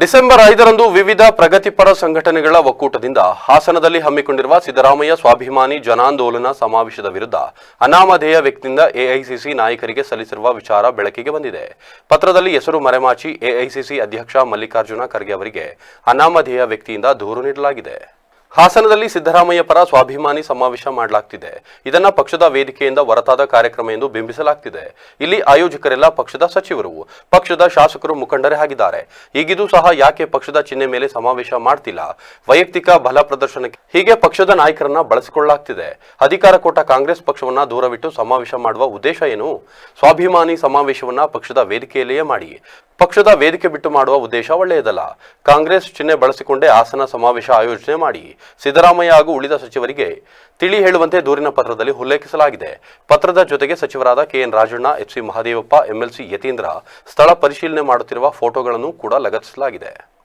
December ಐದರಂದು ವಿವಿಧ ಪ್ರಗತಿಪರ ಸಂಘಟನೆಗಳ ಒಕ್ಕೂಟದಿಂದ ಹಾಸನದಲ್ಲಿ ಹಮ್ಮಿಕೊಂಡಿರುವ ಸಿದ್ದರಾಮಯ್ಯ ಸ್ವಾಭಿಮಾನಿ ಜನಾಂದೋಲನ ಸಮಾವೇಶದ ವಿರುದ್ಧ ಅನಾಮಧೇಯ ವ್ಯಕ್ತಿಯಿಂದ ಎಐಸಿಸಿ ನಾಯಕರಿಗೆ ಸಲ್ಲಿಸಿರುವ ವಿಚಾರ ಬೆಳಕಿಗೆ ಬಂದಿದೆ. ಪತ್ರದಲ್ಲಿ ಹೆಸರು ಮರೆಮಾಚಿ ಎಐಸಿಸಿ ಅಧ್ಯಕ್ಷ ಮಲ್ಲಿಕಾರ್ಜುನ ಖರ್ಗೆ ಅವರಿಗೆ ಅನಾಮಧೇಯ ವ್ಯಕ್ತಿಯಿಂದ ದೂರು ನೀಡಲಾಗಿದೆ. ಹಾಸನದಲ್ಲಿ ಸಿದ್ದರಾಮಯ್ಯ ಪರ ಸ್ವಾಭಿಮಾನಿ ಸಮಾವೇಶ ಮಾಡಲಾಗ್ತಿದೆ. ಇದನ್ನ ಪಕ್ಷದ ವೇದಿಕೆಯಿಂದ ಹೊರತಾದ ಕಾರ್ಯಕ್ರಮ ಎಂದು ಬಿಂಬಿಸಲಾಗ್ತಿದೆ. ಇಲ್ಲಿ ಆಯೋಜಕರೆಲ್ಲ ಪಕ್ಷದ ಸಚಿವರು, ಪಕ್ಷದ ಶಾಸಕರು ಮುಖಂಡರೇ ಆಗಿದ್ದಾರೆ. ಈಗಿದು ಸಹ ಯಾಕೆ ಪಕ್ಷದ ಚಿಹ್ನೆ ಮೇಲೆ ಸಮಾವೇಶ ಮಾಡ್ತಿಲ್ಲ? ವೈಯಕ್ತಿಕ ಬಲ ಪ್ರದರ್ಶನಕ್ಕೆ ಹೀಗೆ ಪಕ್ಷದ ನಾಯಕರನ್ನ ಬಳಸಿಕೊಳ್ಳಲಾಗ್ತಿದೆ. ಅಧಿಕಾರ ಕೊಟ್ಟ ಕಾಂಗ್ರೆಸ್ ಪಕ್ಷವನ್ನ ದೂರವಿಟ್ಟು ಸಮಾವೇಶ ಮಾಡುವ ಉದ್ದೇಶ ಏನು? ಸ್ವಾಭಿಮಾನಿ ಸಮಾವೇಶವನ್ನ ಪಕ್ಷದ ವೇದಿಕೆಯಲ್ಲಿಯೇ ಮಾಡಿ. ಪಕ್ಷದ ವೇದಿಕೆ ಬಿಟ್ಟು ಮಾಡುವ ಉದ್ದೇಶ ಒಳ್ಳೆಯದಲ್ಲ. ಕಾಂಗ್ರೆಸ್ ಚಿಹ್ನೆ ಬಳಸಿಕೊಂಡೇ ಆಸನ ಸಮಾವೇಶ ಆಯೋಜನೆ ಮಾಡಿ ಸಿದ್ದರಾಮಯ್ಯ ಹಾಗೂ ಉಳಿದ ಸಚಿವರಿಗೆ ತಿಳಿ ಹೇಳುವಂತೆ ದೂರಿನ ಪತ್ರದಲ್ಲಿ ಉಲ್ಲೇಖಿಸಲಾಗಿದೆ. ಪತ್ರದ ಜೊತೆಗೆ ಸಚಿವರಾದ KN Rajanna HC Mahadevappa, MLC Yathindra ಸ್ಥಳ ಪರಿಶೀಲನೆ ಮಾಡುತ್ತಿರುವ ಫೋಟೋಗಳನ್ನು ಕೂಡ ಲಗತ್ತಿಸಲಾಗಿದೆ.